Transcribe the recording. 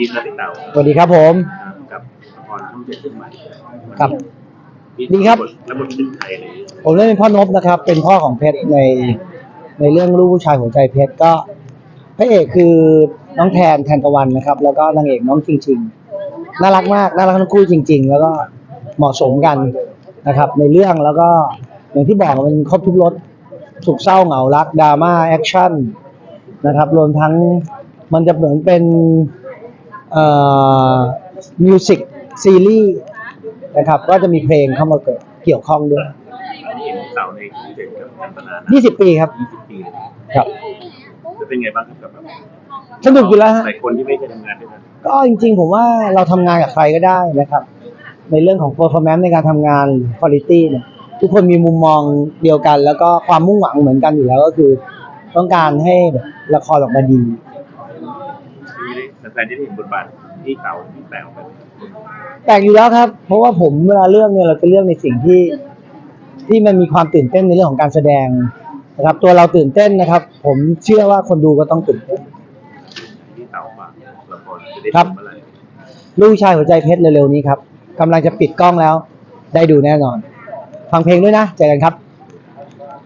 ดีครับพี่เต๋าสวัสดีครับผมกับละครช่องเจ็ดขึ้นใหม่ครับพี่ดีครับ แล้วบทเป็นใครเลยผมเล่นเป็นพ่อนบนะครับ เป็นพ่อของเพชรในในเรื่องลูกผู้ชายหัวใจเพชรก็พระเอกคือน้องแทนแทนตะวันนะครับ แล้วก็นางเอกน้องจริง ๆ น่ารักมากน่ารักทั้งคู่จริง ๆ แล้วก็เหมาะสมกันนะครับ ในเรื่องแล้วก็อย่างที่บอกมันครบทุกรสสุขเศร้าเหงารักดราม่าแอคชั่นนะครับรวมทั้งมันจะเหมือนเป็นเอ่อ มิวสิกซีรีส์นะครับก็จะมีเพลงเข้ามาเกิดเกี่ยวข้องด้วยที่เห็นพี่เต๋าในช่องเจ็ดกับกันตนานะ20ปีครับ ยี่สิบปีเลยครับจะเป็นไงบ้างครับกับแบบสนุกอยู่แล้วฮะ หลายคนที่ไม่เคยทำงานด้วยกันก็จริงๆ ผมว่าเราทำงานกับใครก็ได้นะครับ ในเรื่องของ performance ในการทำงาน quality เนี่ยทุกคนมีมุมมองเดียวกัน แล้วก็ความมุ่งหวังเหมือนกันอยู่แล้วก็คือ ต้องการให้แบบละครออกมาดีที่ได้ แฟนๆที่ได้เห็นบทบาทที่เต๋าที่แปลออกไปแปลกอยู่แล้วครับ เพราะว่าผมเวลาเรื่องเนี่ยเราจะเรื่องในสิ่งที่ที่มันมีความตื่นเต้นในเรื่องของการแสดงนะครับ ตัวเราตื่นเต้นนะครับ ผมเชื่อว่าคนดูก็ต้องตื่นเต้น ที่เต๋าฝากละครจะได้ครับชมเมื่อไหร่ลูกชายหัวใจเพชรเร็วๆนี้ครับกำลังจะปิดกล้องแล้ว ได้ดูแน่นอน ฟังเพลงด้วยนะเจอกันครับ